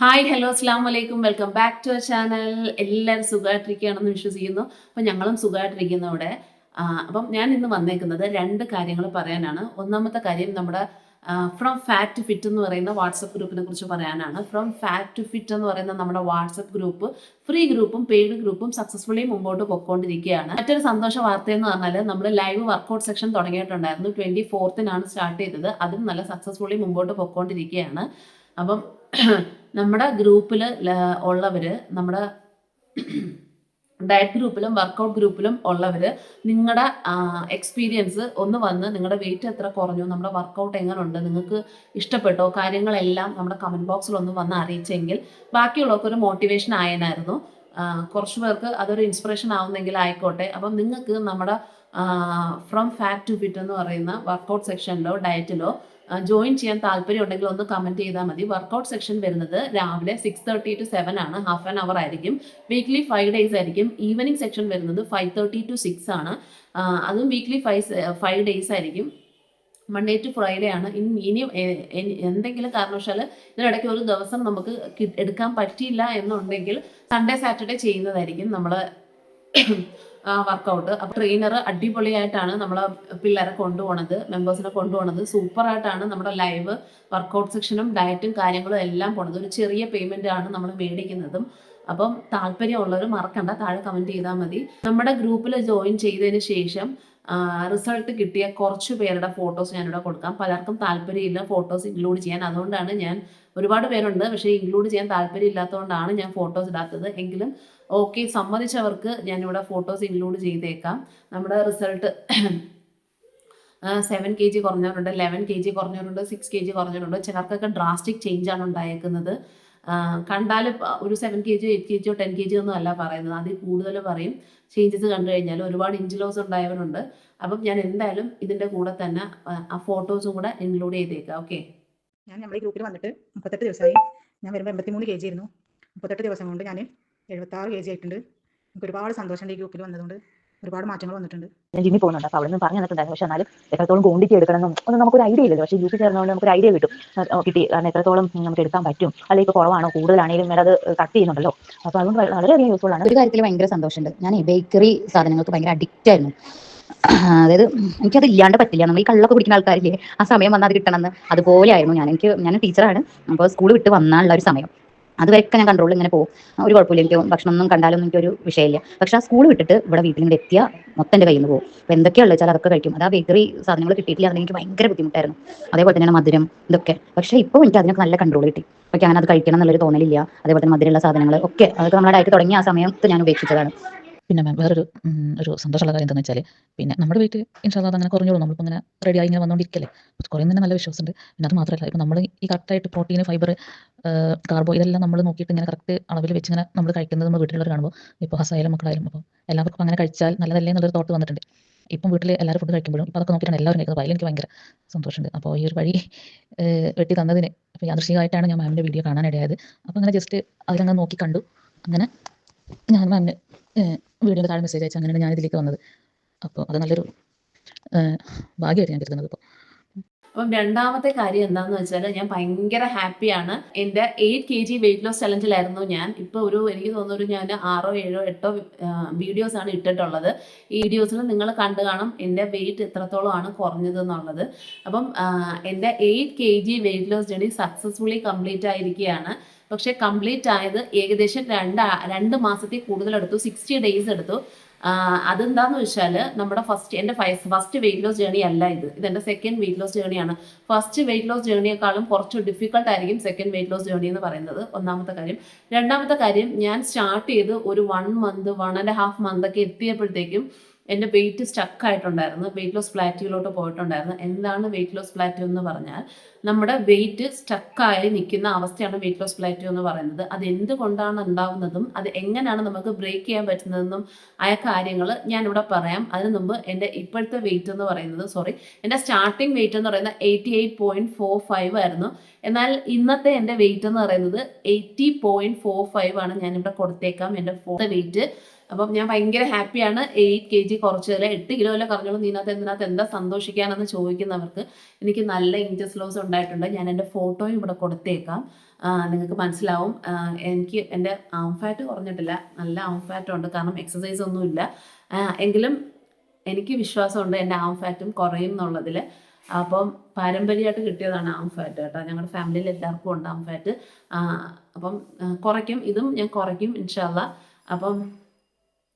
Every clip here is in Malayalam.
ഹായ് ഹലോ അസ്സാം വലൈക്കും വെൽക്കം ബാക്ക് ടു ചാനൽ എല്ലാവരും സുഖമായിട്ടിരിക്കുകയാണെന്ന് വിശ്വസിക്കുന്നു. അപ്പം ഞങ്ങളും സുഖമായിട്ടിരിക്കുന്നു ഇവിടെ. ആ, അപ്പം ഞാൻ ഇന്ന് വന്നേക്കുന്നത് രണ്ട് കാര്യങ്ങൾ പറയാനാണ്. ഒന്നാമത്തെ കാര്യം നമ്മുടെ ഫ്രം ഫാറ്റ് ടു ഫിറ്റ് എന്ന് പറയുന്ന വാട്സപ്പ് ഗ്രൂപ്പിനെ കുറിച്ച് പറയാനാണ്. ഫ്രം ഫാറ്റ് ടു ഫിറ്റ് എന്ന് പറയുന്ന നമ്മുടെ വാട്സപ്പ് ഗ്രൂപ്പ് ഫ്രീ ഗ്രൂപ്പും പെയ്ഡ് ഗ്രൂപ്പും സക്സസ്ഫുള്ളി മുമ്പോട്ട് പൊയ്ക്കൊണ്ടിരിക്കുകയാണ് മറ്റൊരു സന്തോഷ വാർത്ത എന്ന് പറഞ്ഞാൽ നമ്മൾ ലൈവ് വർക്കൗട്ട് സെക്ഷൻ തുടങ്ങിയിട്ടുണ്ടായിരുന്നു. ട്വന്റി ഫോർത്തിനാണ് സ്റ്റാർട്ട് ചെയ്തത്. അതും നല്ല സക്സസ്ഫുള്ളി മുമ്പോട്ട് പൊയ്ക്കൊണ്ടിരിക്കുകയാണ് അപ്പം നമ്മുടെ ഗ്രൂപ്പിൽ ഉള്ളവർ നമ്മുടെ ഡയറ്റ് ഗ്രൂപ്പിലും വർക്കൗട്ട് ഗ്രൂപ്പിലും ഉള്ളവർ നിങ്ങളുടെ എക്സ്പീരിയൻസ് ഒന്ന് വന്ന് നിങ്ങളുടെ വെയിറ്റ് എത്ര കുറഞ്ഞു നമ്മുടെ വർക്കൗട്ട് എങ്ങനെയുണ്ട് നിങ്ങൾക്ക് ഇഷ്ടപ്പെട്ടോ കാര്യങ്ങളെല്ലാം നമ്മുടെ കമന്റ് ബോക്സിൽ ഒന്ന് വന്ന് അറിയിച്ചെങ്കിൽ ബാക്കിയുള്ളവർക്ക് ഒരു മോട്ടിവേഷൻ ആയനായിരുന്നു കുറച്ച് പേർക്ക് അതൊരു ഇൻസ്പിറേഷൻ ആവുന്നെങ്കിൽ ആയിക്കോട്ടെ. അപ്പം നിങ്ങൾക്ക് നമ്മുടെ ഫ്രം ഫാറ്റ് ടു ഫിറ്റ് എന്ന് പറയുന്ന വർക്കൗട്ട് സെക്ഷനിലോ ഡയറ്റിലോ ജോയിൻ ചെയ്യാൻ താല്പര്യം ഉണ്ടെങ്കിൽ ഒന്ന് കമന്റ് ചെയ്താൽ മതി. വർക്കൗട്ട് സെക്ഷൻ വരുന്നത് രാവിലെ സിക്സ് തേർട്ടി ടു സെവൻ ആണ്. ഹാഫ് ആൻ അവർ ആയിരിക്കും. വീക്ക്ലി ഫൈവ് ഡേയ്സ് ആയിരിക്കും. ഈവനിങ് സെക്ഷൻ വരുന്നത് ഫൈവ് തേർട്ടി ടു സിക്സ് ആണ്. അതും വീക്ക്ലി ഫൈവ് ഫൈവ് ഡേയ്സ് ആയിരിക്കും. മൺഡേ ടു ഫ്രൈഡേ ആണ്. ഇനി എന്തെങ്കിലും കാരണവശാൽ ഇതിനിടയ്ക്ക് ഒരു ദിവസം നമുക്ക് എടുക്കാൻ പറ്റിയില്ല എന്നുണ്ടെങ്കിൽ സൺഡേ സാറ്റർഡേ ചെയ്യുന്നതായിരിക്കും നമ്മൾ വർക്കൗട്ട് അപ്പോൾ ട്രെയിനർ അടിപൊളിയായിട്ടാണ് നമ്മളെ പിള്ളേരെ കൊണ്ടുപോണത് മെമ്പേഴ്സിനെ കൊണ്ടുപോണത്. സൂപ്പറായിട്ടാണ് നമ്മുടെ ലൈവ് വർക്കൗട്ട് സെക്ഷനും ഡയറ്റും കാര്യങ്ങളും എല്ലാം പോണത്. ഒരു ചെറിയ പേയ്മെന്റ് ആണ് നമ്മൾ മേടിക്കുന്നതും. അപ്പം താല്പര്യമുള്ളവർ മറക്കണ്ട താഴെ കമന്റ് ചെയ്താൽ മതി. നമ്മുടെ ഗ്രൂപ്പിൽ ജോയിൻ ചെയ്തതിന് ശേഷം റിസൾട്ട് കിട്ടിയ കുറച്ച് പേരുടെ ഫോട്ടോസ് ഞാനിവിടെ കൊടുക്കാം. പലർക്കും താല്പര്യമില്ല ഫോട്ടോസ് ഇൻക്ലൂഡ് ചെയ്യാൻ. അതുകൊണ്ടാണ് ഞാൻ ഒരുപാട് പേരുണ്ട്. പക്ഷേ ഇൻക്ലൂഡ് ചെയ്യാൻ താല്പര്യം ഇല്ലാത്തതുകൊണ്ടാണ് ഞാൻ ഫോട്ടോസ് ഇടാത്തത്. എങ്കിലും ഓക്കെ സമ്മതിച്ചവർക്ക് ഞാനിവിടെ ഫോട്ടോസ് ഇൻക്ലൂഡ് ചെയ്തേക്കാം. നമ്മുടെ റിസൾട്ട് സെവൻ കെ ജി കുറഞ്ഞവരുണ്ട് ലെവൻ കെ ജി കുറഞ്ഞവരുണ്ട് സിക്സ് കെ ജി കുറഞ്ഞവരുണ്ട്. ചിലർക്കൊക്കെ ഡ്രാസ്റ്റിക് ആണ് ഉണ്ടായേക്കുന്നത്. കണ്ടാൽ ഒരു സെവൻ കെ ജിയോ എയ്റ്റ് കെ ജിയോ ടെൻ കെ ജിയോ ഒന്നും അല്ല പറയുന്നത്. അതിൽ കൂടുതൽ പറയും. ചേഞ്ചസ് കണ്ടു കഴിഞ്ഞാൽ ഒരുപാട് ഇഞ്ച് ലോസ് ഉണ്ടായവരുണ്ട്. അപ്പം ഞാൻ എന്തായാലും ഇതിന്റെ കൂടെ തന്നെ ആ, ഫോട്ടോസും കൂടെ ഇൻക്ലൂഡ് ചെയ്തേക്കാം. ഓക്കെ ഞാൻ നമ്മുടെ ഗ്രൂപ്പിൽ വന്നിട്ട് മുപ്പത്തെട്ട് ദിവസമായി ഞാൻ വരുമ്പോൾ എൺപത്തിമൂന്ന് കെ ജി ആയിരുന്നു. മുപ്പത്തെട്ട് ദിവസം കൊണ്ട് ഞാൻ എഴുപത്താറ് കെ ജി ആയിട്ടുണ്ട്. എനിക്ക് ഒരുപാട് സന്തോഷമുണ്ട് ഈ ഗ്രൂപ്പിൽ വന്നതുകൊണ്ട്. ഒരുപാട് മാറ്റങ്ങൾ വന്നിട്ടുണ്ട്. ഞാൻ ജിമ്മിൽ പോകുന്നുണ്ട്. അപ്പോൾ അവിടെ നിന്ന് പറഞ്ഞു തന്നിട്ടുണ്ടായിരുന്നു. പക്ഷെ എന്നാലും എത്രത്തോളം ക്വാണ്ടിറ്റി എടുക്കണം എന്നും ഒന്നും നമുക്കൊരു ഐഡിയ ഇല്ലല്ലോ. പക്ഷേ ജ്യൂസ് ചേർന്നുകൊണ്ട് നമുക്കൊരു ഐഡിയ കിട്ടും. കിട്ടി. കാരണം എത്രത്തോളം നമുക്ക് എടുക്കാൻ പറ്റും. അല്ലെങ്കിൽ ഇപ്പോൾ കുറവാണോ? കൂടുതലാണെങ്കിലും മേഡം അത് കട്ട് ചെയ്യുന്നുണ്ടല്ലോ. അപ്പോൾ അതുകൊണ്ട് വള- വളരെയധികം യൂസ്ഫുൾ ആണ്. ഒരു കാര്യത്തിൽ ഭയങ്കര സന്തോഷമുണ്ട്. ഞാൻ ബേക്കറി സാധനങ്ങൾക്ക് ഭയങ്കര അഡിക്റ്റ് ആയിരുന്നു. അതായത് എനിക്കത് ഇല്ലാണ്ട് പറ്റില്ല. നമ്മൾ ഈ കള്ളൊക്കെ പിടിക്കുന്ന ആൾക്കാരില്ലേ ആ സമയം വന്നാൽ അത് കിട്ടണമെന്ന്. അതുപോലെ ആയിരുന്നു ഞാൻ. എനിക്ക് ഞാൻ ടീച്ചറാണ് അപ്പോൾ സ്കൂൾ വിട്ട് വന്നാലുള്ള ഒരു സമയം. അതുവരെയൊക്കെ ഞാൻ കൺട്രോളിൽ ഇങ്ങനെ പോകും. ഒരു കുഴപ്പമില്ല. എനിക്ക് ഭക്ഷണം ഒന്നും കണ്ടാലൊന്നും എനിക്കൊരു വിഷയമില്ല. പക്ഷെ ആ സ്കൂൾ വിട്ടിട്ട് ഇവിടെ വീട്ടിൽ നിന്ന് എത്തിയ മൊത്തം എന്റെ കയ്യിൽ നിന്ന് പോകും. അപ്പോൾ എന്തൊക്കെയുള്ളത് വെച്ചാൽ അതൊക്കെ കഴിക്കും. അത് ആ ബേക്കറി സാധനങ്ങൾ കിട്ടിയിട്ടില്ല അതിന് എനിക്ക് ഭയങ്കര ബുദ്ധിമുട്ടായിരുന്നു. അതേപോലെ തന്നെയാണ് മധുരം ഇതൊക്കെ. പക്ഷേ ഇപ്പോൾ എനിക്ക് അതിനൊക്കെ നല്ല കൺട്രോൾ കിട്ടി. അപ്പോൾ ഞാൻ അത് കഴിക്കണം എന്നുള്ളൊരു തോന്നലില്ല. അതേപോലെ തന്നെ മധുരമുള്ള സാധനങ്ങൾ ഒക്കെ അതൊക്കെ നമ്മുടെ ഡയറ്റ് തുടങ്ങിയ ആ സമയത്ത് ഞാൻ ഉപേക്ഷിച്ചതാണ്. പിന്നെ മാം വേറൊരു ഒരു സന്തോഷമുള്ള കാര്യം എന്താണെന്ന് വെച്ചാൽ പിന്നെ നമ്മുടെ വീട്ടിൽ ഇൻഷാല്ലാ അങ്ങനെ കുറഞ്ഞോളൂ. നമ്മളിപ്പോൾ ഇങ്ങനെ റെഡി ആയി ഇങ്ങനെ വന്നുകൊണ്ടിരിക്കല്ലേ അപ്പോൾ കുറേ തന്നെ നല്ല വിശ്വാസമുണ്ട്. പിന്നെ അത് മാത്രമല്ല ഇപ്പോൾ നമ്മൾ ഈ കറക്റ്റായിട്ട് പ്രോട്ടീൻ ഫൈബർ കാർബോ ഇതെല്ലാം നമ്മൾ നോക്കിയിട്ട് ഇങ്ങനെ കറക്റ്റ് അളവിൽ വെച്ച് ഇങ്ങനെ നമ്മൾ കഴിക്കുന്നത് നമ്മൾ വീട്ടിലുള്ളവർ കാണുമ്പോൾ ഇപ്പോൾ ഹസായാലും മക്കളായാലും അപ്പോൾ എല്ലാവർക്കും അങ്ങനെ കഴിച്ചാൽ നല്ലതല്ലേ എന്നുള്ളൊരു തോട്ട് വന്നിട്ടുണ്ട്. ഇപ്പം വീട്ടിൽ എല്ലാവരും ഫുഡ് കഴിക്കുമ്പോഴും ഇപ്പോൾ അതൊക്കെ നോക്കിയിട്ടാണ് എല്ലാവരും കഴിക്കുന്നത്. അതിൽ എനിക്ക് ഭയങ്കര സന്തോഷമുണ്ട്. അപ്പോൾ ഈ ഒരു വഴി വെട്ടി തന്നതിന് അപ്പോൾ യാദൃശികമായിട്ടാണ് ഞാൻ മാമിന്റെ വീഡിയോ കാണാനിടയായത്. അപ്പോൾ അങ്ങനെ ജസ്റ്റ് അതിലങ്ങനെ നോക്കി കണ്ടു. അങ്ങനെ ഞാൻ മാമിന് വീഡിയോയുടെ താഴെ മെസ്സേജ് അയച്ചു അങ്ങനെയാണ് ഞാൻ ഇതിലേക്ക് വന്നത്. അപ്പോൾ അത് നല്ലൊരു ഭാഗ്യമായിട്ട് ഞാൻ കരുതുന്നത് ഇപ്പോൾ അപ്പം രണ്ടാമത്തെ കാര്യം എന്താണെന്ന് വെച്ചാൽ ഞാൻ ഭയങ്കര ഹാപ്പിയാണ്. എന്റെ eight K G weight loss ചലഞ്ചിലായിരുന്നു ഞാൻ. ഇപ്പോൾ ഒരു എനിക്ക് തോന്നുന്നു ഒരു ഞാൻ ആറോ ഏഴോ എട്ടോ വീഡിയോസ് ആണ് ഇട്ടിട്ടുള്ളത്. ഈ വീഡിയോസിൽ നിങ്ങൾ കണ്ടു കാണും എന്റെ വെയിറ്റ് എത്രത്തോളമാണ് കുറഞ്ഞത് എന്നുള്ളത് അപ്പം എന്റെ eight K G weight loss journey successfully complete ആയിരിക്കുകയാണ്. പക്ഷേ കംപ്ലീറ്റ് ആയത് ഏകദേശം രണ്ട് രണ്ട് മാസത്തിൽ കൂടുതൽ എടുത്തു സിക്സ്റ്റി ഡേയ്സ് എടുത്തു. അതെന്താന്ന് വെച്ചാൽ നമ്മുടെ ഫസ്റ്റ് എന്റെ ഫസ്റ്റ് വെയിറ്റ് ലോസ് ജേണി അല്ല ഇത്. ഇതെന്റെ സെക്കൻഡ് വെയിറ്റ് ലോസ് ജേണിയാണ് ഫസ്റ്റ് വെയിറ്റ് ലോസ് ജേണിയേക്കാളും കുറച്ച് ഡിഫിക്കൾട്ട് ആയിരിക്കും സെക്കൻഡ് വെയിറ്റ് ലോസ് ജേണി എന്ന് പറയുന്നത്. ഒന്നാമത്തെ കാര്യം. രണ്ടാമത്തെ കാര്യം ഞാൻ സ്റ്റാർട്ട് ചെയ്ത് ഒരു one month one and half month ഒക്കെ എത്തിയപ്പോഴത്തേക്കും എന്റെ വെയിറ്റ് സ്റ്റക്ക് ആയിട്ടുണ്ടായിരുന്നു. വെയിറ്റ് ലോസ് പ്ലാറ്റിയിലോട്ട് പോയിട്ടുണ്ടായിരുന്നു. എന്താണ് വെയിറ്റ് ലോസ് പ്ലാറ്റ്യൂ എന്ന് പറഞ്ഞാൽ നമ്മുടെ വെയിറ്റ് സ്റ്റക്കായി നിൽക്കുന്ന അവസ്ഥയാണ് വെയിറ്റ് ലോസ് പ്ലാറ്റ്യൂ എന്ന് പറയുന്നത്. അത് എന്തുകൊണ്ടാണ് ഉണ്ടാവുന്നതും അത് എങ്ങനെയാണ് നമുക്ക് ബ്രേക്ക് ചെയ്യാൻ പറ്റുന്നതെന്നും ആയ കാര്യങ്ങൾ ഞാനിവിടെ പറയാം. അതിന് മുമ്പ് എന്റെ ഇപ്പോഴത്തെ വെയിറ്റ് എന്ന് പറയുന്നത് സോറി എന്റെ സ്റ്റാർട്ടിംഗ് വെയിറ്റ് എന്ന് പറയുന്നത് eighty eight point four five ആയിരുന്നു. എന്നാൽ ഇന്നത്തെ എന്റെ വെയിറ്റ് എന്ന് പറയുന്നത് എയ്റ്റി പോയിന്റ് ഫോർ ഫൈവ് ആണ് ഞാനിവിടെ കൊടുത്തേക്കാം. എന്റെ ഫോർ വെയിറ്റ് അപ്പം ഞാൻ ഭയങ്കര ഹാപ്പിയാണ് എയ്റ്റ് കെ ജി കുറച്ചതിൽ എട്ട് കിലോയിലെ കുറഞ്ഞോളൂ നീനകത്ത് എന്തിനകത്ത് എന്താ സന്തോഷിക്കാനെന്ന് ചോദിക്കുന്നവർക്ക് എനിക്ക് നല്ല ഇഞ്ചസ് ലോസ് ഉണ്ടായിട്ടുണ്ട്. ഞാൻ എന്റെ ഫോട്ടോയും ഇവിടെ കൊടുത്തേക്കാം. നിങ്ങൾക്ക് മനസ്സിലാവും. എനിക്ക് എന്റെ ആം ഫാറ്റ് കുറഞ്ഞിട്ടില്ല. നല്ല ആം ഫാറ്റ് ഉണ്ട്. കാരണം എക്സസൈസ് ഒന്നുമില്ല. എങ്കിലും എനിക്ക് വിശ്വാസമുണ്ട് എന്റെ ആം ഫാറ്റും കുറയും എന്നുള്ളതിൽ അപ്പം പാരമ്പര്യമായിട്ട് കിട്ടിയതാണ് ആം ഫാറ്റ് കേട്ടോ. ഞങ്ങളുടെ ഫാമിലിയിൽ എല്ലാവർക്കും ഉണ്ട് ആം ഫാറ്റ് അപ്പം കുറയ്ക്കും. ഇതും ഞാൻ കുറയ്ക്കും ഇൻഷാല്ല അപ്പം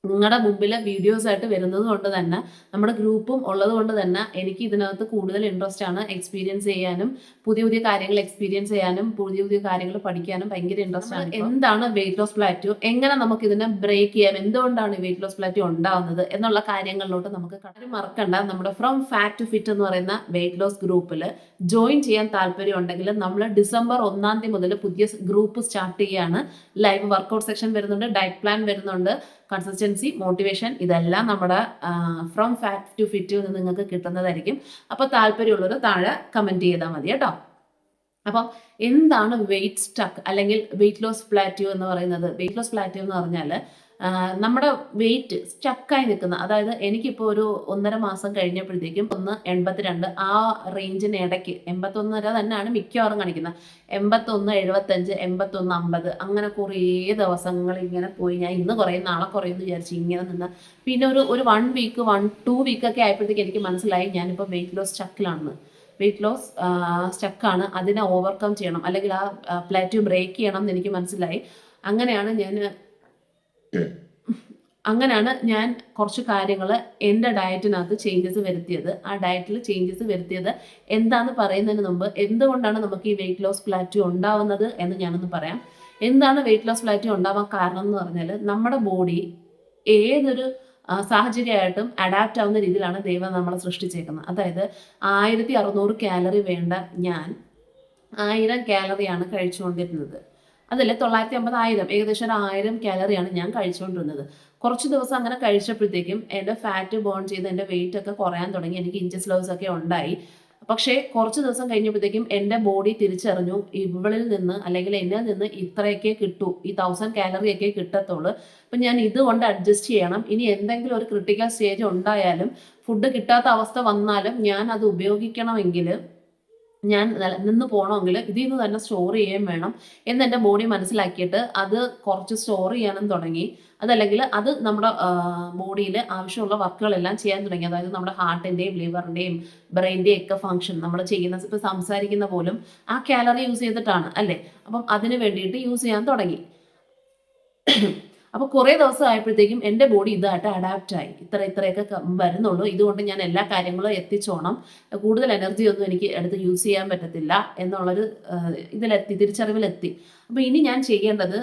നിങ്ങളുടെ മുമ്പിൽ വീഡിയോസ് ആയിട്ട് വരുന്നത് കൊണ്ട് തന്നെ നമ്മുടെ ഗ്രൂപ്പും ഉള്ളത് കൊണ്ട് തന്നെ എനിക്ക് ഇതിനകത്ത് കൂടുതൽ ഇൻട്രസ്റ്റ് ആണ് എക്സ്പീരിയൻസ് ചെയ്യാനും പുതിയ പുതിയ കാര്യങ്ങൾ എക്സ്പീരിയൻസ് ചെയ്യാനും പുതിയ പുതിയ കാര്യങ്ങൾ പഠിക്കാനും ഭയങ്കര ഇൻട്രസ്റ്റ് ആണ് എന്താണ് വെയിറ്റ് ലോസ് പ്ലാറ്റോ എങ്ങനെ നമുക്ക് ഇതിനെ ബ്രേക്ക് ചെയ്യാം? എന്തുകൊണ്ടാണ് ഈ വെയിറ്റ് ലോസ് പ്ലാറ്റോ ഉണ്ടാവുന്നത്? എന്നുള്ള കാര്യങ്ങളിലോട്ട് നമുക്ക് കാര്യം മറക്കണ്ട. നമ്മുടെ ഫ്രം ഫാറ്റ് ടു ഫിറ്റ് എന്ന് പറയുന്ന വെയിറ്റ് ലോസ് ഗ്രൂപ്പിൽ ജോയിൻ ചെയ്യാൻ താല്പര്യം ഉണ്ടെങ്കിൽ നമ്മൾ ഡിസംബർ ഒന്നാം തീയതി മുതൽ പുതിയ ഗ്രൂപ്പ് സ്റ്റാർട്ട് ചെയ്യാണ്. ലൈവ് വർക്കൗട്ട് സെക്ഷൻ വരുന്നുണ്ട് ഡയറ്റ് പ്ലാൻ വരുന്നുണ്ട്. കൺസിസ്റ്റൻസി മോട്ടിവേഷൻ ഇതെല്ലാം നമ്മുടെ ഫ്രം ഫാറ്റ് ടു ഫിറ്റ് നിന്ന് നിങ്ങൾക്ക് കിട്ടുന്നതായിരിക്കും. അപ്പോൾ താല്പര്യമുള്ളവർ താഴെ കമന്റ് ചെയ്താൽ മതി കേട്ടോ. അപ്പോൾ എന്താണ് വെയിറ്റ് സ്റ്റക്ക് അല്ലെങ്കിൽ വെയിറ്റ് ലോസ് പ്ലാറ്റ്യൂ എന്ന് പറയുന്നത്? വെയിറ്റ് ലോസ് പ്ലാറ്റ്യൂ എന്ന് പറഞ്ഞാൽ നമ്മുടെ വെയിറ്റ് സ്റ്റക്കായി നിൽക്കുന്ന അതായത് എനിക്കിപ്പോൾ ഒരു ഒന്നര മാസം കഴിഞ്ഞപ്പോഴത്തേക്കും ഒന്ന് എൺപത്തിരണ്ട് ആ റേഞ്ചിന് ഇടയ്ക്ക് എൺപത്തൊന്നര തന്നെയാണ് മിക്കവാറും കാണിക്കുന്നത്. എൺപത്തൊന്ന് എഴുപത്തഞ്ച് എൺപത്തൊന്ന് അമ്പത് അങ്ങനെ കുറേ ദിവസങ്ങൾ ഇങ്ങനെ പോയി. ഞാൻ ഇന്ന് കുറയും നാളെ കുറയുമെന്ന് വിചാരിച്ച് ഇങ്ങനെ നിന്ന്. പിന്നെ ഒരു ഒരു വൺ വീക്ക് വൺ ടു വീക്കൊക്കെ ആയപ്പോഴത്തേക്ക് എനിക്ക് മനസ്സിലായി ഞാനിപ്പോൾ വെയിറ്റ് ലോസ് സ്റ്റക്കിലാണെന്ന് വെയിറ്റ് ലോസ് സ്റ്റക്കാണ് അതിനെ ഓവർകം ചെയ്യണം. അല്ലെങ്കിൽ ആ പ്ലാറ്റ്യൂ ബ്രേക്ക് ചെയ്യണം എന്ന് എനിക്ക് മനസ്സിലായി. അങ്ങനെയാണ് ഞാൻ അങ്ങനെയാണ് ഞാൻ കുറച്ച് കാര്യങ്ങൾ എന്റെ ഡയറ്റിനകത്ത് ചേഞ്ചസ് വരുത്തിയത്. ആ ഡയറ്റിൽ ചേഞ്ചസ് വരുത്തിയത് എന്താന്ന് പറയുന്നതിന് മുമ്പ് എന്തുകൊണ്ടാണ് നമുക്ക് ഈ വെയിറ്റ് ലോസ് പ്ലാറ്റി ഉണ്ടാവുന്നത് എന്ന് ഞാനൊന്ന് പറയാം. എന്താണ് വെയിറ്റ് ലോസ് പ്ലാറ്റി ഉണ്ടാവാൻ കാരണം എന്ന് പറഞ്ഞാൽ നമ്മുടെ ബോഡി ഏതൊരു സാഹചര്യമായിട്ടും അഡാപ്റ്റ് ആവുന്ന രീതിയിലാണ് ദൈവം നമ്മളെ സൃഷ്ടിച്ചേക്കുന്നത്. അതായത് ആയിരത്തി അറുന്നൂറ് കാലറി വേണ്ട ഞാൻ ആയിരം കാലറിയാണ് കഴിച്ചുകൊണ്ടിരുന്നത്. അതല്ലേ തൊള്ളായിരത്തി അമ്പത് ആയിരം ഏകദേശം ഒരു ആയിരം കാലറിയാണ് ഞാൻ കഴിച്ചുകൊണ്ടിരുന്നത് കുറച്ച് ദിവസം അങ്ങനെ കഴിച്ചപ്പോഴത്തേക്കും എന്റെ ഫാറ്റ് ബോൺ ചെയ്ത് എന്റെ വെയിറ്റ് ഒക്കെ കുറയാൻ തുടങ്ങി. എനിക്ക് ഇഞ്ചസ് ലോസ് ഒക്കെ ഉണ്ടായി. പക്ഷേ കുറച്ച് ദിവസം കഴിഞ്ഞപ്പോഴത്തേക്കും എന്റെ ബോഡി തിരിച്ചറിഞ്ഞു ഇവളിൽ നിന്ന് അല്ലെങ്കിൽ എന്നിൽ നിന്ന് ഇത്രയൊക്കെ കിട്ടൂ ഈ തൗസൻഡ് കാലറി ഒക്കെ കിട്ടത്തുള്ളൂ. അപ്പം ഞാൻ ഇതുകൊണ്ട് അഡ്ജസ്റ്റ് ചെയ്യണം. ഇനി എന്തെങ്കിലും ഒരു ക്രിട്ടിക്കൽ സ്റ്റേജ് ഉണ്ടായാലും ഫുഡ് കിട്ടാത്ത അവസ്ഥ വന്നാലും ഞാൻ അത് ഉപയോഗിക്കണമെങ്കിൽ ഞാൻ നിന്ന് പോകണമെങ്കിൽ ഇതിൽ നിന്ന് തന്നെ സ്റ്റോർ ചെയ്യുകയും വേണം. എന്ന് എന്റെ ബോഡി മനസ്സിലാക്കിയിട്ട് അത് കുറച്ച് സ്റ്റോർ ചെയ്യാനും തുടങ്ങി. അതല്ലെങ്കിൽ അത് നമ്മുടെ ബോഡിയിൽ ആവശ്യമുള്ള വർക്കുകളെല്ലാം ചെയ്യാൻ തുടങ്ങി. അതായത് നമ്മുടെ ഹാർട്ടിന്റെയും ലിവറിന്റെയും ബ്രെയിന്റെയും ഒക്കെ ഫങ്ഷൻ നമ്മൾ ചെയ്യുന്ന ഇപ്പോൾ സംസാരിക്കുന്ന പോലും ആ കാലറി യൂസ് ചെയ്തിട്ടാണ് അല്ലേ? അപ്പം അതിന് വേണ്ടിയിട്ട് യൂസ് ചെയ്യാൻ തുടങ്ങി. അപ്പോൾ കുറേ ദിവസം ആയപ്പോഴത്തേക്കും എന്റെ ബോഡി ഇതായിട്ട് അഡാപ്റ്റ് ആയി. ഇത്ര ഇത്രയൊക്കെ വരുന്നുള്ളൂ. ഇതുകൊണ്ട് ഞാൻ എല്ലാ കാര്യങ്ങളും എത്തിച്ചോണം. കൂടുതൽ എനർജി ഒന്നും എനിക്ക് എടുത്ത് യൂസ് ചെയ്യാൻ പറ്റത്തില്ല എന്നുള്ളൊരു ഇതിലെത്തി തിരിച്ചറിവിലെത്തി. അപ്പോൾ ഇനി ഞാൻ ചെയ്യേണ്ടത്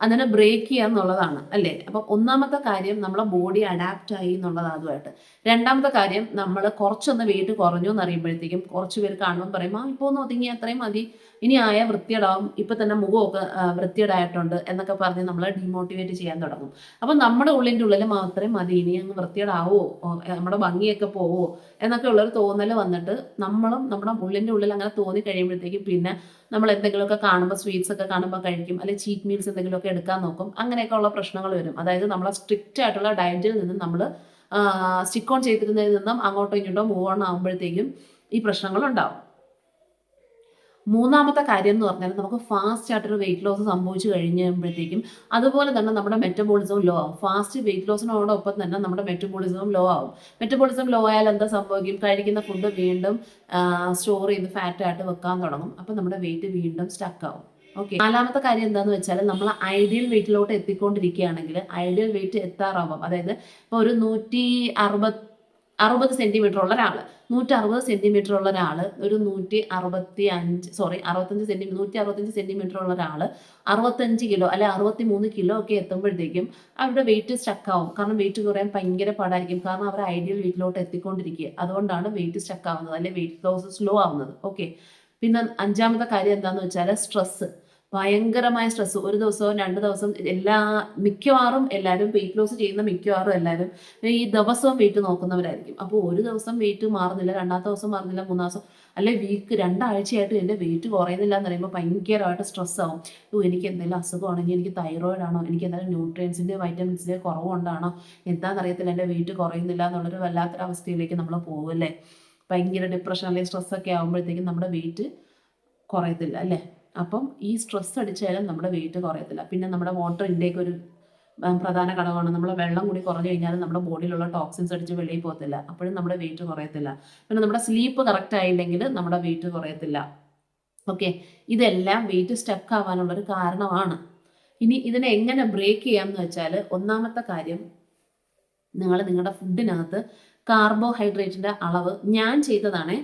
അതിനെ ബ്രേക്ക് ചെയ്യുക എന്നുള്ളതാണ് അല്ലേ? അപ്പം ഒന്നാമത്തെ കാര്യം നമ്മളെ ബോഡി അഡാപ്റ്റ് ആയി എന്നുള്ളത് അതുമായിട്ട്. രണ്ടാമത്തെ കാര്യം നമ്മൾ കുറച്ചൊന്ന് വെയിറ്റ് കുറഞ്ഞു എന്ന് അറിയുമ്പോഴത്തേക്കും കുറച്ച് പേര് കാണുമ്പോൾ പറയും ആ ഇപ്പോൾ ഒന്ന് ഒതുങ്ങി അത്രയും മതി. ഇനി ആയ വൃത്തിയേടാവും ഇപ്പം തന്നെ മുഖമൊക്കെ വൃത്തിയേടായിട്ടുണ്ട് എന്നൊക്കെ പറഞ്ഞ് നമ്മൾ ഡിമോട്ടിവേറ്റ് ചെയ്യാൻ തുടങ്ങും. അപ്പം നമ്മുടെ ഉള്ളിന്റെ ഉള്ളിൽ മാത്രമേ മതി. ഇനി അങ്ങ് വൃത്തിയേടാവോ നമ്മുടെ ഭംഗിയൊക്കെ പോവോ? എന്നൊക്കെ ഉള്ളൊരു തോന്നൽ വന്നിട്ട് നമ്മളും നമ്മുടെ ഉള്ളിന്റെ ഉള്ളിൽ അങ്ങനെ തോന്നി കഴിയുമ്പോഴത്തേക്കും പിന്നെ നമ്മൾ എന്തെങ്കിലുമൊക്കെ കാണുമ്പോൾ സ്വീറ്റ്സ് ഒക്കെ കാണുമ്പോൾ കഴിക്കും. അല്ലെങ്കിൽ ചീറ്റ് മീൽസ് എന്തെങ്കിലുമൊക്കെ എടുക്കാൻ നോക്കും. അങ്ങനെയൊക്കെ ഉള്ള പ്രശ്നങ്ങൾ വരും. അതായത് നമ്മളെ സ്ട്രിക്റ്റ് ആയിട്ടുള്ള ഡയറ്റിൽ നിന്ന് നമ്മൾ സ്റ്റിക്ക് ഓൺ ചെയ്തിരുന്നതിൽ നിന്നും അങ്ങോട്ടോ ഇങ്ങോട്ടോ മൂവ് ഓൺ ആകുമ്പോഴത്തേക്കും ഈ പ്രശ്നങ്ങൾ ഉണ്ടാവും. മൂന്നാമത്തെ കാര്യം എന്ന് പറഞ്ഞാൽ നമുക്ക് ഫാസ്റ്റ് ആയിട്ടൊരു വെയിറ്റ് ലോസ് സംഭവിച്ചു കഴിയുമ്പോഴത്തേക്കും അതുപോലെ തന്നെ നമ്മുടെ മെറ്റബോളിസം ലോ ആവും. ഫാസ്റ്റ് വെയിറ്റ് ലോസിനോടൊപ്പം തന്നെ നമ്മുടെ മെറ്റബോളിസം ലോ ആവും. മെറ്റബോളിസം ലോ ആയാൽ എന്താ സംഭവിക്കും? കഴിക്കുന്ന ഫുഡ് വീണ്ടും സ്റ്റോർ ചെയ്ത് ഫാറ്റായിട്ട് വെക്കാൻ തുടങ്ങും. അപ്പം നമ്മുടെ വെയിറ്റ് വീണ്ടും സ്റ്റക്ക് ആവും. ഓക്കെ നാലാമത്തെ കാര്യം എന്താണെന്ന് വെച്ചാൽ നമ്മൾ ഐഡിയൽ വെയിറ്റിലോട്ട് എത്തിക്കൊണ്ടിരിക്കുകയാണെങ്കിൽ ഐഡിയൽ വെയിറ്റ് എത്താറാവും. അതായത് ഇപ്പോൾ ഒരു നൂറ്റി അറുപത് അറുപത് സെന്റിമീറ്റർ ഉള്ള ഒരാൾ നൂറ്റി അറുപത് സെന്റിമീറ്റർ ഉള്ള ഒരാൾ ഒരു നൂറ്റി അറുപത്തി അഞ്ച് സോറി അറുപത്തഞ്ച് സെന്റി നൂറ്റി അറുപത്തഞ്ച് സെന്റിമീറ്റർ ഉള്ള ഒരാൾ അറുപത്തഞ്ച് കിലോ അല്ലെ അറുപത്തി മൂന്ന് കിലോ ഒക്കെ എത്തുമ്പോഴത്തേക്കും അവരുടെ വെയിറ്റ് സ്റ്റക്കാവും കാരണം വെയിറ്റ് കുറയാൻ ഭയങ്കര പാടായിരിക്കും. കാരണം അവർ ഐഡിയൽ വെയിറ്റിലോട്ട് എത്തിക്കൊണ്ടിരിക്കുക. അതുകൊണ്ടാണ് വെയിറ്റ് സ്റ്റക്കാവുന്നത് അല്ലെ വെയിറ്റ് ലോസ് സ്ലോ ആവുന്നത്. ഓക്കെ പിന്നെ അഞ്ചാമത്തെ കാര്യം എന്താണെന്ന് വെച്ചാൽ സ്ട്രെസ്സ് ഭയങ്കരമായ സ്ട്രെസ് ഒരു ദിവസവും രണ്ട് ദിവസം എല്ലാ മിക്കവാറും എല്ലാവരും വെയിറ്റ് ലോസ് ചെയ്യുന്ന മിക്കവാറും എല്ലാവരും ഈ ദിവസവും വെയിറ്റ് നോക്കുന്നവരായിരിക്കും. അപ്പോൾ ഒരു ദിവസം വെയിറ്റ് മാറുന്നില്ല രണ്ടാമത്തെ ദിവസം മാറുന്നില്ല മൂന്നാം ദിവസം അല്ലെ വീക്ക് രണ്ടാഴ്ചയായിട്ട് എന്റെ വെയിറ്റ് കുറയുന്നില്ല എന്ന് പറയുമ്പോൾ ഭയങ്കരമായിട്ട് സ്ട്രെസ് ആവും. ഓ എനിക്ക് എന്തെങ്കിലും അസുഖമാണെങ്കിൽ എനിക്ക് തൈറോയിഡ് ആണോ? എനിക്ക് എന്തെങ്കിലും ന്യൂട്രിയൻസിന്റെ വൈറ്റമിൻസിന്റെ കുറവുകൊണ്ടാണോ എന്താണെന്നറിയത്തില്ല എന്റെ വെയിറ്റ് കുറയുന്നില്ല എന്നുള്ളൊരു വല്ലാത്തൊരു അവസ്ഥയിലേക്ക് നമ്മൾ പോകുമല്ലേ ഭയങ്കര ഡിപ്രഷൻ അല്ലെങ്കിൽ സ്ട്രെസ് ഒക്കെ ആകുമ്പോഴത്തേക്കും നമ്മുടെ വെയിറ്റ് കുറയത്തില്ല അല്ലേ? അപ്പം ഈ സ്ട്രെസ് അടിച്ചാലും നമ്മുടെ വെയിറ്റ് കുറയത്തില്ല. പിന്നെ നമ്മുടെ വാട്ടർ ഇൻടേക്ക് ഒരു പ്രധാന ഘടകമാണ്. നമ്മൾ വെള്ളം കൂടി കുറഞ്ഞു കഴിഞ്ഞാൽ നമ്മുടെ ബോഡിയിലുള്ള ടോക്സിൻസ് അടിച്ച് വെളിയിൽ പോകത്തില്ല. അപ്പോഴും നമ്മുടെ വെയിറ്റ് കുറയത്തില്ല. പിന്നെ നമ്മുടെ സ്ലീപ്പ് കറക്റ്റ് ആയില്ലെങ്കിൽ നമ്മുടെ വെയിറ്റ് കുറയത്തില്ല. ഓക്കെ ഇതെല്ലാം വെയിറ്റ് സ്റ്റക്ക് ആവാനുള്ളൊരു കാരണമാണ്. ഇനി ഇതിനെ എങ്ങനെ ബ്രേക്ക് ചെയ്യാമെന്ന് വെച്ചാൽ ഒന്നാമത്തെ കാര്യം നിങ്ങൾ നിങ്ങളുടെ ഫുഡിനകത്ത് കാർബോഹൈഡ്രേറ്റിന്റെ അളവ് ഞാൻ ചെയ്തതാണ്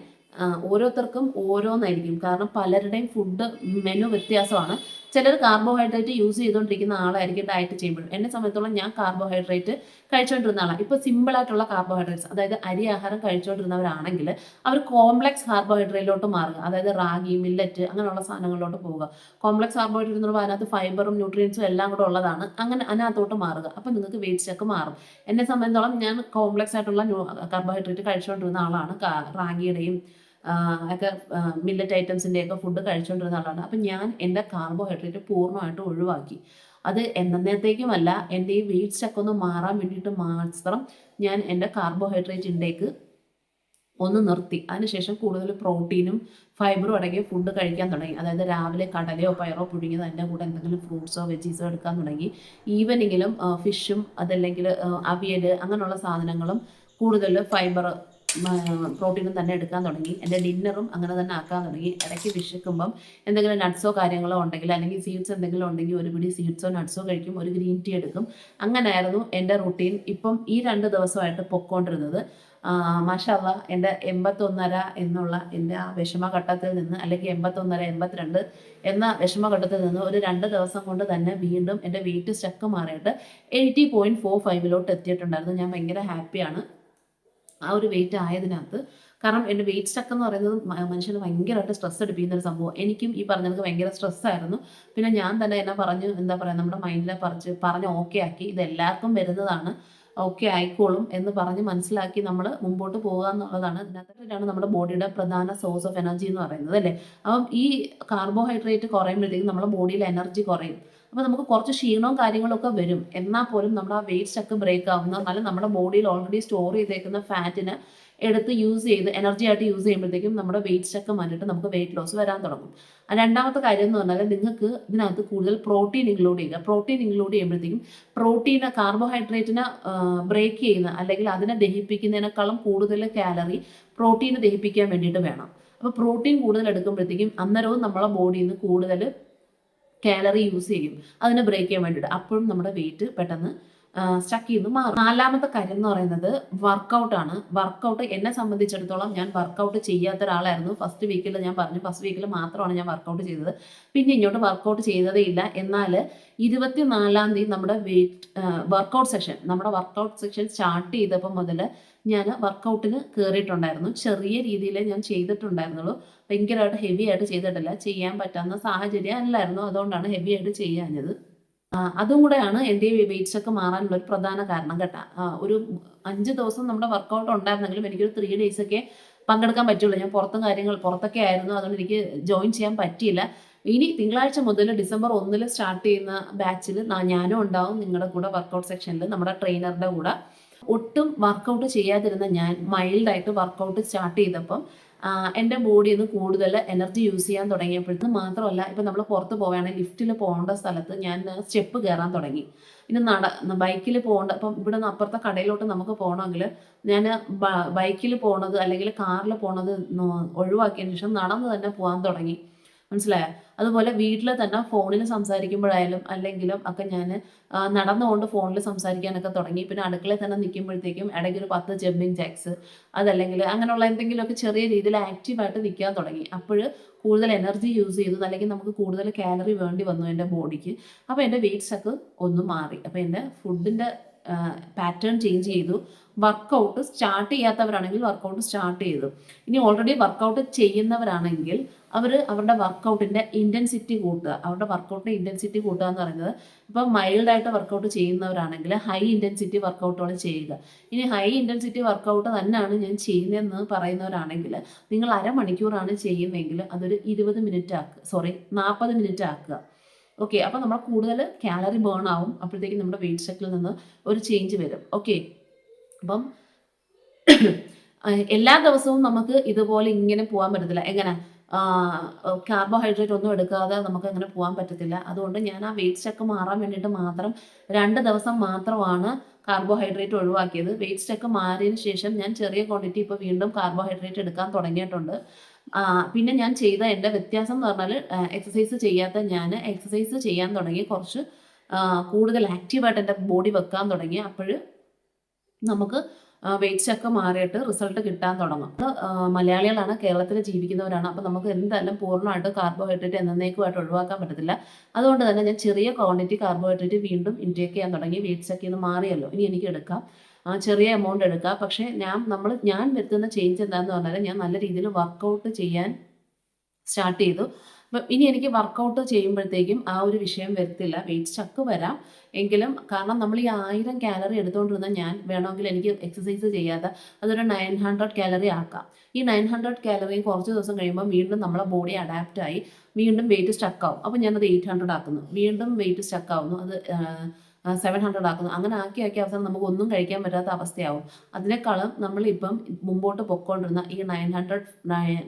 ഓരോരുത്തർക്കും ഓരോന്നായിരിക്കും. കാരണം പലരുടെയും ഫുഡ് മെനു വ്യത്യാസമാണ്. ചിലർ കാർബോഹൈഡ്രേറ്റ് യൂസ് ചെയ്തുകൊണ്ടിരിക്കുന്ന ആളായിരിക്കും ഡയറ്റ് ചെയ്യുമ്പോഴും. എന്നെ സംബന്ധിച്ചോളം ഞാൻ കാർബോഹൈഡ്രേറ്റ് കഴിച്ചുകൊണ്ടിരുന്ന ആളാണ് ഇപ്പോൾ സിമ്പിളായിട്ടുള്ള കാർബോഹൈഡ്രേറ്റ്സ് അതായത് അരി ആഹാരം കഴിച്ചുകൊണ്ടിരുന്നവരാണെങ്കിൽ അവർ കോംപ്ലക്സ് കാർബോഹൈഡ്രേറ്റിലോട്ട് മാറുക. അതായത് റാഗി മില്ലറ്റ് അങ്ങനെയുള്ള സാധനങ്ങളിലോട്ട് പോവുക. കോംപ്ലക്സ് കാർബോഹൈഡ്രേറ്റ് എന്ന് പറയുമ്പോൾ അതിനകത്ത് ഫൈബറും ന്യൂട്രിയൻസും എല്ലാം കൂടെ ഉള്ളതാണ്. അങ്ങനെ അതിനകത്തോട്ട് മാറുക. അപ്പം നിങ്ങൾക്ക് വെയിറ്റ് സ്റ്റക്ക് മാറും. എന്നെ സംബന്ധിച്ചോളം ഞാൻ കോംപ്ലക്സ് ആയിട്ടുള്ള കാർബോഹൈഡ്രേറ്റ് കഴിച്ചുകൊണ്ടിരുന്ന ആളാണ്. റാഗിയുടെയും ഒക്കെ മില്ലറ്റ് ഐറ്റംസിന്റെ ഒക്കെ ഫുഡ് കഴിച്ചുകൊണ്ടിരുന്ന ആളാണ്. അപ്പം ഞാൻ എന്റെ കാർബോഹൈഡ്രേറ്റ് പൂർണമായിട്ട് ഒഴിവാക്കി. അത് എന്നത്തേക്കുമല്ല എന്റെ ഈ വെയിറ്റ് സ്റ്റക്ക് ഒന്ന് മാറാൻ വേണ്ടിയിട്ട് മാത്രം ഞാൻ എന്റെ കാർബോഹൈഡ്രേറ്റ് ഇൻടേക്ക് ഒന്ന് നിർത്തി. അതിനുശേഷം കൂടുതൽ പ്രോട്ടീനും ഫൈബറും അടങ്ങിയ ഫുഡ് കഴിക്കാൻ തുടങ്ങി. അതായത് രാവിലെ കടലയോ പയറോ പുഴുങ്ങിയത് അതിന്റെ കൂടെ എന്തെങ്കിലും ഫ്രൂട്ട്സോ വെജീസോ എടുക്കാൻ തുടങ്ങി. ഈവനിങ്ങിലും ഫിഷും അതല്ലെങ്കിൽ അവിയൽ അങ്ങനെയുള്ള സാധനങ്ങളും കൂടുതൽ ഫൈബർ പ്രോട്ടീനും തന്നെ എടുക്കാൻ തുടങ്ങി. എന്റെ ഡിന്നറും അങ്ങനെ തന്നെ ആക്കാൻ തുടങ്ങി. ഇടയ്ക്ക് വിശക്കുമ്പം എന്തെങ്കിലും നട്ട്സോ കാര്യങ്ങളോ ഉണ്ടെങ്കിൽ അല്ലെങ്കിൽ സീഡ്സ് എന്തെങ്കിലും ഉണ്ടെങ്കിൽ ഒരു പിടി സീഡ്സോ നട്ട്സോ കഴിക്കും. ഒരു ഗ്രീൻ ടീ എടുക്കും. അങ്ങനെയായിരുന്നു എന്റെ റുട്ടീൻ. ഇപ്പം ഈ രണ്ട് ദിവസമായിട്ട് പൊക്കോണ്ടിരുന്നത്. മാഷല്ല എന്റെ എൺപത്തൊന്നര എന്നുള്ള എന്റെ ആ വിഷമഘട്ടത്തിൽ നിന്ന് അല്ലെങ്കിൽ എൺപത്തൊന്നര എൺപത്തിരണ്ട് എന്ന വിഷമഘട്ടത്തിൽ നിന്ന് ഒരു രണ്ട് ദിവസം കൊണ്ട് തന്നെ വീണ്ടും എന്റെ വെയിറ്റ് സ്റ്റക്ക് മാറിയിട്ട് എയ്റ്റി പോയിന്റ് ഫോർ ഫൈവിലോട്ട് എത്തിയിട്ടുണ്ടായിരുന്നു. ഞാൻ ഭയങ്കര ഹാപ്പിയാണ്. ആ ഒരു വെയിറ്റ് ആയതിനകത്ത് കാരണം എന്റെ വെയിറ്റ് സ്റ്റക്ക് എന്ന് പറയുന്നത് മനുഷ്യന് ഭയങ്കരമായിട്ട് സ്ട്രെസ് എടുപ്പിക്കുന്ന ഒരു സംഭവം. എനിക്കും ഈ പറഞ്ഞത് ഭയങ്കര സ്ട്രെസ് ആയിരുന്നു. പിന്നെ ഞാൻ തന്നെ എന്നെ പറഞ്ഞു എന്താ പറയുക നമ്മുടെ മൈൻഡിനെ പറിച്ച് പറഞ്ഞ് ഓക്കെ ആക്കി. ഇത് എല്ലാവർക്കും വരുന്നതാണ്. ഓക്കെ ആയിക്കോളും എന്ന് പറഞ്ഞ് മനസ്സിലാക്കി നമ്മൾ മുമ്പോട്ട് പോകുക എന്നുള്ളതാണ്. ഇതിനകത്താണ് നമ്മുടെ ബോഡിയുടെ പ്രധാന സോഴ്സ് ഓഫ് എനർജി എന്ന് പറയുന്നത് അല്ലേ? അപ്പം ഈ കാർബോഹൈഡ്രേറ്റ് കുറയുമ്പോഴത്തേക്കും നമ്മുടെ ബോഡിയിൽ എനർജി കുറയും. അപ്പോൾ നമുക്ക് കുറച്ച് ക്ഷീണവും കാര്യങ്ങളൊക്കെ വരും. എന്നാൽ പോലും നമ്മുടെ ആ വെയിറ്റ് സ്റ്റക്ക് ബ്രേക്ക് ആവുന്ന എന്നാലും നമ്മുടെ ബോഡിയിൽ ഓൾറെഡി സ്റ്റോർ ചെയ്തേക്കുന്ന ഫാറ്റിന് എടുത്ത് യൂസ് ചെയ്ത് എനർജി ആയിട്ട് യൂസ് ചെയ്യുമ്പോഴത്തേക്കും നമ്മുടെ വെയിറ്റ് സ്റ്റക്ക് മാറ്റിയിട്ട് നമുക്ക് വെയിറ്റ് ലോസ് വരാൻ തുടങ്ങും. രണ്ടാമത്തെ കാര്യം എന്ന് പറഞ്ഞാൽ നിങ്ങൾക്ക് ഇതിനകത്ത് കൂടുതൽ പ്രോട്ടീൻ ഇൻക്ലൂഡ് ചെയ്യുക. പ്രോട്ടീൻ ഇൻക്ലൂഡ് ചെയ്യുമ്പോഴത്തേക്കും പ്രോട്ടീനെ കാർബോഹൈഡ്രേറ്റിനെ ബ്രേക്ക് ചെയ്യുന്ന അല്ലെങ്കിൽ അതിനെ ദഹിപ്പിക്കുന്നതിനേക്കാളും കൂടുതൽ കാലറി പ്രോട്ടീനെ ദഹിപ്പിക്കാൻ വേണ്ടിയിട്ട് വേണം. അപ്പോൾ പ്രോട്ടീൻ കൂടുതൽ എടുക്കുമ്പോഴത്തേക്കും അന്നേരവും നമ്മളെ ബോഡിയിൽ നിന്ന് കൂടുതൽ കാലറി യൂസ് ചെയ്യും. അതിനെ ബ്രേക്ക് ചെയ്യാൻ വേണ്ടിയിട്ട്. അപ്പോഴും നമ്മുടെ വെയിറ്റ് പെട്ടെന്ന് സ്റ്റക്ക് ചെയ്യുന്നു മാറും. നാലാമത്തെ കാര്യം എന്ന് പറയുന്നത് വർക്കൗട്ടാണ് വർക്കൗട്ട് എന്നെ സംബന്ധിച്ചിടത്തോളം ഞാൻ വർക്കൗട്ട് ചെയ്യാത്ത ഒരാളായിരുന്നു. ഫസ്റ്റ് വീക്കിൽ ഞാൻ പറഞ്ഞു ഫസ്റ്റ് വീക്കിൽ മാത്രമാണ് ഞാൻ വർക്കൗട്ട് ചെയ്തത്. പിന്നെ ഇങ്ങോട്ട് വർക്കൗട്ട് ചെയ്തതേ ഇല്ല. എന്നാൽ ഇരുപത്തിനാലാം തീയതി നമ്മുടെ വെയിറ്റ് വർക്കൗട്ട് സെക്ഷൻ നമ്മുടെ വർക്കൗട്ട് സെക്ഷൻ സ്റ്റാർട്ട് ചെയ്തപ്പോൾ മുതൽ ഞാൻ വർക്കൗട്ടിന് കയറിയിട്ടുണ്ടായിരുന്നു ചെറിയ രീതിയിൽ ഞാൻ ചെയ്തിട്ടുണ്ടായിരുന്നുള്ളൂ. ഭയങ്കരമായിട്ട് ഹെവി ആയിട്ട് ചെയ്തിട്ടില്ല. ചെയ്യാൻ പറ്റാവുന്ന സാഹചര്യം അല്ലായിരുന്നു. അതുകൊണ്ടാണ് ഹെവി ആയിട്ട് ചെയ്യാഞ്ഞത്. അതും കൂടെയാണ് എന്റെ വെയിറ്റ്സ് ഒക്കെ മാറാനുള്ള ഒരു പ്രധാന കാരണം കേട്ടോ. ഒരു അഞ്ച് ദിവസം നമ്മുടെ വർക്കൗട്ട് ഉണ്ടായിരുന്നെങ്കിലും എനിക്കൊരു ത്രീ ഡേയ്സ് ഒക്കെ പങ്കെടുക്കാൻ പറ്റുള്ളൂ. ഞാൻ പുറത്തും കാര്യങ്ങൾ പുറത്തൊക്കെ ആയിരുന്നു. അതുകൊണ്ട് എനിക്ക് ജോയിൻ ചെയ്യാൻ പറ്റിയില്ല. ഇനി തിങ്കളാഴ്ച മുതൽ ഡിസംബർ ഒന്നിൽ സ്റ്റാർട്ട് ചെയ്യുന്ന ബാച്ചിൽ ഞാനും ഉണ്ടാവും നിങ്ങളുടെ കൂടെ വർക്കൗട്ട് സെക്ഷനിൽ നമ്മുടെ ട്രെയിനറുടെ കൂടെ. ഒട്ടും വർക്കൗട്ട് ചെയ്യാതിരുന്ന ഞാൻ മൈൽഡായിട്ട് വർക്കൗട്ട് സ്റ്റാർട്ട് ചെയ്തപ്പം എന്റെ ബോഡി ഒന്ന് കൂടുതൽ എനർജി യൂസ് ചെയ്യാൻ തുടങ്ങിയപ്പോഴത്തേന് മാത്രമല്ല ഇപ്പം നമ്മൾ പുറത്ത് പോവുകയാണെങ്കിൽ ലിഫ്റ്റിൽ പോകേണ്ട സ്ഥലത്ത് ഞാൻ സ്റ്റെപ്പ് കയറാൻ തുടങ്ങി. ഇനി നട ബൈക്കിൽ പോകേണ്ട ഇപ്പം ഇവിടെ നിന്ന് അപ്പുറത്തെ കടയിലോട്ട് നമുക്ക് പോകണമെങ്കിൽ ഞാൻ ബൈക്കിൽ പോണത് അല്ലെങ്കിൽ കാറിൽ പോണത് നോ- ഒഴിവാക്കിയതിന് ശേഷം നടന്ന് തന്നെ പോകാൻ തുടങ്ങി. മനസ്സിലായോ? അതുപോലെ വീട്ടിൽ തന്നെ ഫോണിൽ സംസാരിക്കുമ്പോഴായാലും അല്ലെങ്കിലും ഒക്കെ ഞാൻ നടന്നുകൊണ്ട് ഫോണിൽ സംസാരിക്കാനൊക്കെ തുടങ്ങി. പിന്നെ അടുക്കളയിൽ തന്നെ നിൽക്കുമ്പോഴത്തേക്കും ഇടയ്ക്ക് ഒരു പത്ത് ജമ്പിങ് ജാക്സ് അതല്ലെങ്കിൽ അങ്ങനെയുള്ള എന്തെങ്കിലുമൊക്കെ ചെറിയ രീതിയിൽ ആക്റ്റീവായിട്ട് നിൽക്കാൻ തുടങ്ങി. അപ്പോൾ കൂടുതൽ എനർജി യൂസ് ചെയ്തു. അല്ലെങ്കിൽ നമുക്ക് കൂടുതൽ കാലറി വേണ്ടി വന്നു എന്റെ ബോഡിക്ക് അപ്പോൾ എന്റെ വെയ്റ്റ്സൊക്കെ ഒന്ന് മാറി. അപ്പോൾ എന്റെ ഫുഡിന്റെ പാറ്റേൺ ചേഞ്ച് ചെയ്തു. വർക്കൗട്ട് സ്റ്റാർട്ട് ചെയ്യാത്തവരാണെങ്കിൽ വർക്കൗട്ട് സ്റ്റാർട്ട് ചെയ്തു. ഇനി ഓൾറെഡി വർക്കൗട്ട് ചെയ്യുന്നവരാണെങ്കിൽ അവർ അവരുടെ വർക്കൗട്ടിന്റെ ഇന്റൻസിറ്റി കൂട്ടുക. അവരുടെ വർക്കൗട്ടിന്റെ ഇന്റൻസിറ്റി കൂട്ടുക എന്ന് പറയുന്നത് ഇപ്പം മൈൽഡായിട്ട് വർക്കൗട്ട് ചെയ്യുന്നവരാണെങ്കിൽ ഹൈ ഇന്റൻസിറ്റി വർക്കൗട്ടുകൾ ചെയ്യുക. ഇനി ഹൈ ഇന്റൻസിറ്റി വർക്കൗട്ട് തന്നെയാണ് ഞാൻ ചെയ്യുന്നതെന്ന് പറയുന്നവരാണെങ്കിൽ നിങ്ങൾ അരമണിക്കൂറാണ് ചെയ്യുന്നതെങ്കിൽ അതൊരു ഇരുപത് മിനിറ്റ് ആക്കുക സോറി നാൽപ്പത് മിനിറ്റ് ആക്കുക. ഓക്കെ അപ്പോൾ നമ്മൾ കൂടുതൽ കാലറി ബേൺ ആവും. അപ്പോഴത്തേക്കും നമ്മുടെ വെയിറ്റ് സ്റ്റക്കിൽ നിന്ന് ഒരു ചേഞ്ച് വരും. ഓക്കെ അപ്പം എല്ലാ ദിവസവും നമുക്ക് ഇതുപോലെ ഇങ്ങനെ പോകാൻ പറ്റത്തില്ല. എങ്ങനെ? കാർബോഹൈഡ്രേറ്റ് ഒന്നും എടുക്കാതെ നമുക്ക് അങ്ങനെ പോകാൻ പറ്റത്തില്ല. അതുകൊണ്ട് ഞാൻ ആ വെയിറ്റ് സ്റ്റക്ക് മാറാൻ വേണ്ടിയിട്ട് മാത്രം രണ്ട് ദിവസം മാത്രമാണ് കാർബോഹൈഡ്രേറ്റ് ഒഴിവാക്കിയത്. വെയിറ്റ് സ്റ്റക്ക് മാറിയതിന് ശേഷം ഞാൻ ചെറിയ ക്വാണ്ടിറ്റി ഇപ്പോൾ വീണ്ടും കാർബോഹൈഡ്രേറ്റ് എടുക്കാൻ തുടങ്ങിയിട്ടുണ്ട്. പിന്നെ ഞാൻ ചെയ്ത എന്റെ വ്യത്യാസം എന്ന് പറഞ്ഞാൽ എക്സസൈസ് ചെയ്യാത്ത ഞാൻ എക്സസൈസ് ചെയ്യാൻ തുടങ്ങി. കുറച്ച് കൂടുതൽ ആക്റ്റീവായിട്ട് എന്റെ ബോഡി വെക്കാൻ തുടങ്ങി. അപ്പോൾ നമുക്ക് വെയിറ്റ്സ് ഒക്കെ മാറിയിട്ട് റിസൾട്ട് കിട്ടാൻ തുടങ്ങും. മലയാളികളാണ് കേരളത്തിൽ ജീവിക്കുന്നവരാണ്. അപ്പോൾ നമുക്ക് എന്തായാലും പൂർണമായിട്ട് കാർബോഹൈഡ്രേറ്റ് എന്നേക്കുമായിട്ട് ഒഴിവാക്കാൻ പറ്റത്തില്ല. അതുകൊണ്ട് തന്നെ ഞാൻ ചെറിയ ക്വാണ്ടിറ്റി കാർബോഹൈഡ്രേറ്റ് വീണ്ടും ഇൻടേക്ക് ചെയ്യാൻ തുടങ്ങി. വെയിറ്റ്സ് ഒക്കെ ഒന്ന് മാറിയല്ലോ. ഇനി എനിക്ക് എടുക്കാം. ചെറിയ എമൗണ്ട് എടുക്കാം. പക്ഷേ ഞാൻ നമ്മൾ ഞാൻ വരുത്തുന്ന ചേഞ്ച് എന്താണെന്ന് പറഞ്ഞാൽ ഞാൻ നല്ല രീതിയിൽ വർക്കൗട്ട് ചെയ്യാൻ സ്റ്റാർട്ട് ചെയ്തു. അപ്പം ഇനി എനിക്ക് വർക്കൗട്ട് ചെയ്യുമ്പോഴത്തേക്കും ആ ഒരു വിഷയം വരത്തില്ല. വെയിറ്റ് സ്റ്റക്ക് വരാം. എങ്കിലും കാരണം നമ്മൾ ഈ ആയിരം കാലറി എടുത്തുകൊണ്ടിരുന്ന ഞാൻ വേണമെങ്കിൽ എനിക്ക് എക്സസൈസ് ചെയ്യാതെ അതൊരു നയൻ ഹൺഡ്രഡ് കാലറി ആക്കാം. ഈ നയൻ ഹൺഡ്രഡ് കാലറി കുറച്ച് ദിവസം കഴിയുമ്പോൾ വീണ്ടും നമ്മളെ ബോഡി അഡാപ്റ്റ് ആയി. വീണ്ടും വെയിറ്റ് സ്റ്റക്കാവും അപ്പോൾ ഞാനത് എയ്റ്റ് ഹൺഡ്രഡ് ആക്കുന്നു. വീണ്ടും വെയിറ്റ് സ്റ്റക്കാവുന്നു അത് സെവൻ ഹൺഡ്രഡ് ആക്കുന്നു. അങ്ങനെ ആക്കി ആക്കി അവസാനം നമുക്ക് ഒന്നും കഴിക്കാൻ പറ്റാത്ത അവസ്ഥയാവും. അതിനേക്കാളും നമ്മളിപ്പം മുമ്പോട്ട് പൊക്കോണ്ടിരുന്ന ഈ nine hundred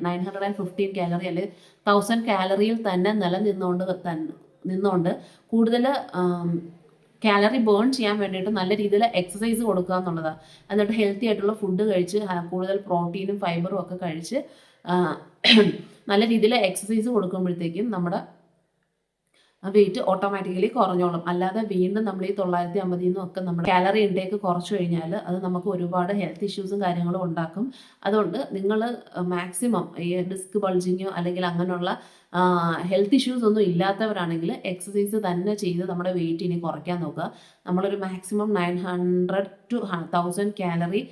nine hundred and fifteen calorie അല്ലെങ്കിൽ തൗസൻഡ് കാലറിയിൽ തന്നെ നിലനിന്നുകൊണ്ട് തന്നെ നിന്നുകൊണ്ട് കൂടുതൽ കാലറി ബേൺ ചെയ്യാൻ വേണ്ടിയിട്ട് നല്ല രീതിയിൽ എക്സസൈസ് കൊടുക്കുക എന്നുള്ളതാണ് എന്നിട്ട് ഹെൽത്തി ആയിട്ടുള്ള ഫുഡ് കഴിച്ച് കൂടുതൽ പ്രോട്ടീനും ഫൈബറും ഒക്കെ കഴിച്ച് നല്ല രീതിയിൽ എക്സസൈസ് കൊടുക്കുമ്പോഴത്തേക്കും നമ്മുടെ വെയിറ്റ് ഓട്ടോമാറ്റിക്കലി കുറഞ്ഞോളും. അല്ലാതെ വീണ്ടും നമ്മൾ ഈ തൊള്ളായിരത്തി അമ്പതിൽ നിന്നൊക്കെ നമ്മുടെ കാലറി ഇൻടേക്ക് കുറച്ച് കഴിഞ്ഞാൽ അത് നമുക്ക് ഒരുപാട് ഹെൽത്ത് ഇഷ്യൂസും കാര്യങ്ങളും ഉണ്ടാക്കും. അതുകൊണ്ട് നിങ്ങൾ മാക്സിമം ഈ ഡിസ്ക് ബൾജിങ്ങോ അല്ലെങ്കിൽ അങ്ങനെയുള്ള ഹെൽത്ത് ഇഷ്യൂസ് ഒന്നും ഇല്ലാത്തവരാണെങ്കിൽ എക്സസൈസ് തന്നെ ചെയ്ത് നമ്മുടെ വെയിറ്റ് ഇനി കുറയ്ക്കാൻ നോക്കുക. നമ്മളൊരു maximum nine hundred to thousand calorie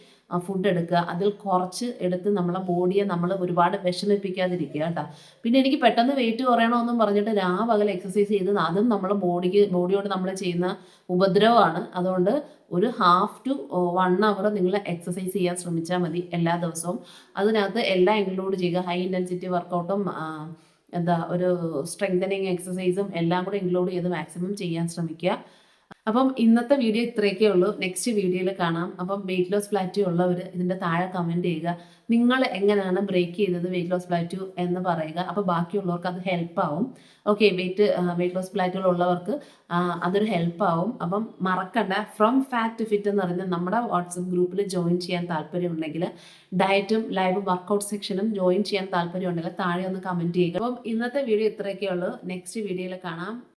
food എടുക്കുക. അതിൽ കുറച്ച് എടുത്ത് നമ്മളെ ബോഡിയെ നമ്മൾ ഒരുപാട് വിഷമിപ്പിക്കാതിരിക്കുക കേട്ടോ. പിന്നെ എനിക്ക് പെട്ടെന്ന് വെയിറ്റ് കുറയണമെന്നും പറഞ്ഞിട്ട് രാപകൽ എക്സസൈസ് ചെയ്ത് അതും നമ്മളെ ബോഡിക്ക് ബോഡിയോട് നമ്മൾ ചെയ്യുന്ന ഉപദ്രവമാണ്. അതുകൊണ്ട് ഒരു ഹാഫ് ടു വൺ അവർ നിങ്ങൾ എക്സസൈസ് ചെയ്യാൻ ശ്രമിച്ചാൽ മതി എല്ലാ ദിവസവും. അതിനകത്ത് എല്ലാം ഇൻക്ലൂഡ് ചെയ്യുക. ഹൈ ഇന്റൻസിറ്റി വർക്കൗട്ടും എന്താ ഒരു സ്ട്രെങ്തനിങ് എക്സസൈസും എല്ലാം കൂടെ ഇൻക്ലൂഡ് ചെയ്ത് മാക്സിമം ചെയ്യാൻ ശ്രമിക്കുക. അപ്പം ഇന്നത്തെ വീഡിയോ ഇത്രയൊക്കെ ഉള്ളൂ. നെക്സ്റ്റ് വീഡിയോയിൽ കാണാം. അപ്പം വെയിറ്റ് ലോസ് പ്ലാറ്റു ഉള്ളവർ ഇതിന്റെ താഴെ കമന്റ് ചെയ്യുക. നിങ്ങൾ എങ്ങനെയാണ് ബ്രേക്ക് ചെയ്തത് വെയിറ്റ് ലോസ് പ്ലാറ്റു എന്ന് പറയുക. അപ്പോൾ ബാക്കിയുള്ളവർക്ക് അത് ഹെൽപ്പ് ആവും. ഓക്കെ വെയിറ്റ് വെയിറ്റ് ലോസ് ആ, അതൊരു ഹെൽപ്പ് ആവും. അപ്പം മറക്കണ്ട. ഫ്രം ഫാറ്റ് ഫിറ്റ് എന്ന് പറഞ്ഞ നമ്മുടെ വാട്സപ്പ് ഗ്രൂപ്പിൽ ജോയിൻ ചെയ്യാൻ താല്പര്യമുണ്ടെങ്കിൽ ഡയറ്റും ലൈവ് വർക്കൗട്ട് സെക്ഷനും ജോയിൻ ചെയ്യാൻ താല്പര്യമുണ്ടെങ്കിൽ താഴെ ഒന്ന് കമന്റ് ചെയ്യുക. അപ്പം ഇന്നത്തെ വീഡിയോ ഇത്രയൊക്കെ ഉള്ളൂ. നെക്സ്റ്റ് വീഡിയോയിൽ കാണാം.